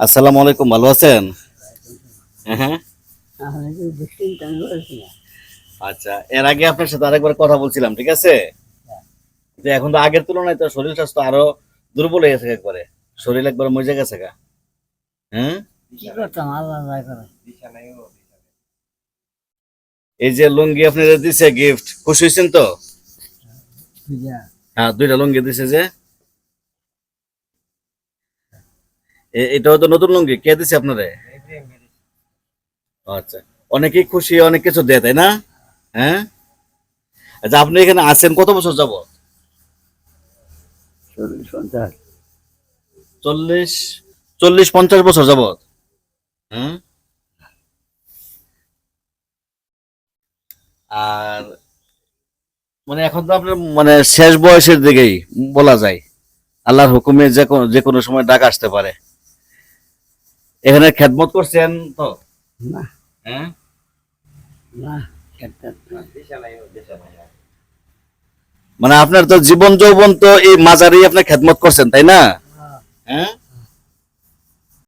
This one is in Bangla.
আসসালামু আলাইকুম ভালো আছেন? হ্যাঁ না আচ্ছা এর আগে আপনার সাথে আরেকবার কথা বলছিলাম ঠিক আছে? যে এখন তো আগের তুলনায় তো শরীর স্বাস্থ্য আরও দুর্বল হয়ে গেছে একবারে। শরীর একবার মজে গেছে গা। হ্যাঁ? কি করতাম আল্লাহ করে এই যে লুঙ্গি আপনি দিছে গিফট খুশি হয়েছেন তো? হ্যাঁ দুইটা লুঙ্গি দিছে যে? এ- এটাও তো নতুন লুঙ্গি? কে দিছে আপনারে? আচ্ছা। অনেকেই খুশি অনেক কিছু দেয় তাই না? হ্যাঁ? আচ্ছা আপনি এখানে আছেন কত বছর যাব চল্লিশ চল্লিশ চল্লিশ পঞ্চাশ বছর যাবত হ্যাঁ? আর মানে এখন তো আপনার মানে শেষ বয়সের দিকেই বলা যায়। আল্লাহর হুকুমে যে কোনো যে কোনো সময় ডাক আসতে পারে। এখানে খেদমত করছেন তো? না। হ্যাঁ? না মানে আপনার তো জীবন যৌবন তো এই মাজারি আপনার খেদমত করছেন তাই না? হ্যাঁ?